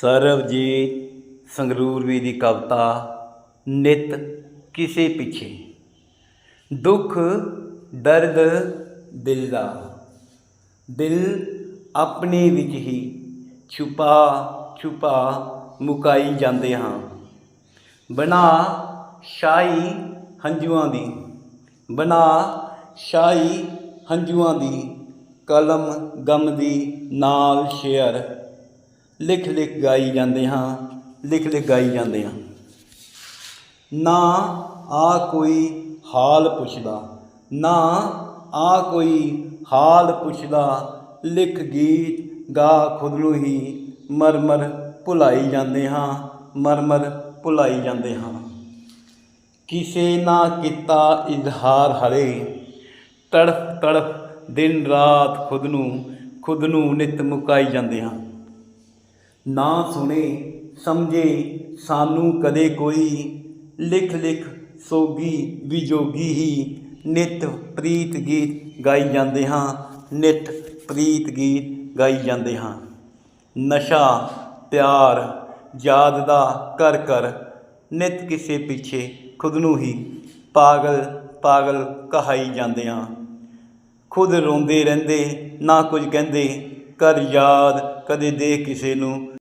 ਸਰਬਜੀਤ ਸੰਗਰੂਰਵੀ ਦੀ ਕਵਿਤਾ, ਨਿਤ ਕਿਸੇ ਪਿੱਛੇ। ਦੁੱਖ, ਦਰਦ, ਦਿਲ ਦਾ। ਦਿਲ ਆਪਣੇ ਵਿੱਚ ਹੀ ਛੁਪਾ ਛੁਪਾ ਮੁਕਾਈ ਜਾਂਦੇ ਹਾਂ। ਬਣਾ ਸ਼ਾਹੀ ਹੰਝੂਆਂ ਦੀ। ਬਣਾ ਸ਼ਾਹੀ ਹੰਝੂਆਂ ਦੀ। ਕਲਮ ਗਮ ਦੀ ਨਾਲ ਸ਼ੇਅਰ ਲਿਖ ਲਿਖ ਗਾਈ ਜਾਂਦੇ ਹਾਂ, ਲਿਖ ਲਿਖ ਗਾਈ ਜਾਂਦੇ ਹਾਂ। ਨਾ ਆ ਕੋਈ ਹਾਲ ਪੁੱਛਦਾ, ਨਾ ਆ ਕੋਈ ਹਾਲ ਪੁੱਛਦਾ, ਲਿਖ ਗੀਤ ਗਾ ਖੁਦ ਨੂੰ ਹੀ ਮਰਮਰ ਭੁਲਾਈ ਜਾਂਦੇ ਹਾਂ, ਮਰਮਰ ਭੁਲਾਈ ਜਾਂਦੇ ਹਾਂ। ਕਿਸੇ ਨਾ ਕੀਤਾ ਇਜ਼ਹਾਰ ਹਰੇ, ਤੜਫ ਤੜਫ ਦਿਨ ਰਾਤ ਖੁਦ ਨੂੰ ਖੁਦ ਨੂੰ ਨਿਤ ਮੁਕਾਈ ਜਾਂਦੇ ਹਾਂ। ਨਾ ਸੁਣੇ, ਸਮਝੇ, ਸਾਨੂੰ ਕਦੇ ਕੋਈ ਲਿਖ ਲਿਖ ਸੋਗੀ ਵਿਜੋਗੀ ਹੀ ਨਿਤ ਪ੍ਰੀਤ ਗੀਤ ਗਾਈ ਜਾਂਦੇ ਹਾਂ, ਨਿਤ ਪ੍ਰੀਤ ਗੀਤ ਗਾਈ ਜਾਂਦੇ ਹਾਂ। ਨਸ਼ਾ, ਪਿਆਰ, ਯਾਦ ਦਾ ਕਰ ਕਰ ਨਿਤ ਕਿਸੇ ਪਿੱਛੇ ਖੁਦ ਨੂੰ ਹੀ ਪਾਗਲ ਪਾਗਲ ਕਹਾਈ ਜਾਂਦੇ ਹਾਂ। ਖੁਦ ਰੋਂਦੇ ਰਹਿੰਦੇ, ਨਾ ਕੁਝ ਕਹਿੰਦੇ ਕਰ ਯਾਦ ਕਦੇ ਦੇ ਕਿਸੇ ਨੂੰ।